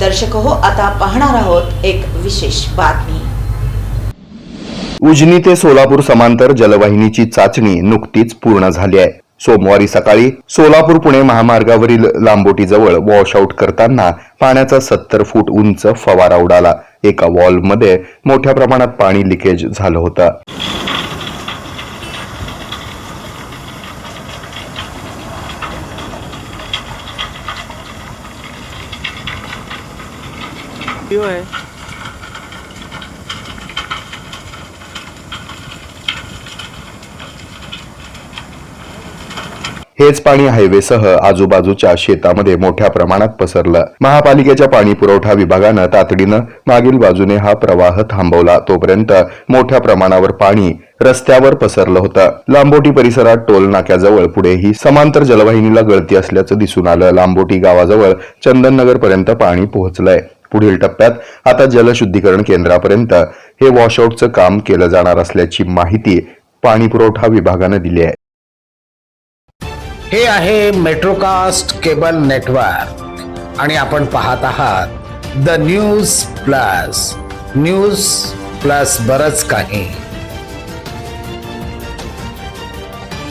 दर्शक हो आता पाहणार आहोत एक विशेष बातमी. उजनी ते सोलापूर समांतर जलवाहिनीची चाचणी नुकतीच पूर्ण झाली आहे. सोमवारी सकाळी सोलापूर पुणे महामार्गावरील लांबोटीजवळ वॉशआउट करताना पाण्याचा सत्तर फूट उंच फवारा उडाला. एका वॉलमध्ये मोठ्या प्रमाणात पाणी लिकेज झालं होतं. क्यों आहे हेच पाणी हायवेसह आजूबाजूच्या शेतामध्ये मोठ्या प्रमाणात पसरलं. महापालिकेच्या पाणी पुरवठा विभागानं तातडीनं मागील बाजूने हा प्रवाह थांबवला. तोपर्यंत मोठ्या प्रमाणावर पाणी रस्त्यावर पसरलं होतं. लांबोटी परिसरात टोल नाक्याजवळ पुढेही समांतर जलवाहिनीला गळती असल्याचं दिसून आलं. लांबोटी गावाजवळ चंदननगर पर्यंत पाणी पोहोचलंय. पुढील टप्प्यात आता जलशुद्धीकरण केंद्रापर्यंत हे वॉशआउटचं काम केलं जाणार असल्याची माहिती पाणी पुरवठा विभागानं दिली आहे. हे आहे मेट्रोकास्ट केबल नेटवर्क आणि आपण पाहत आहात the news plus news plus बरच काही.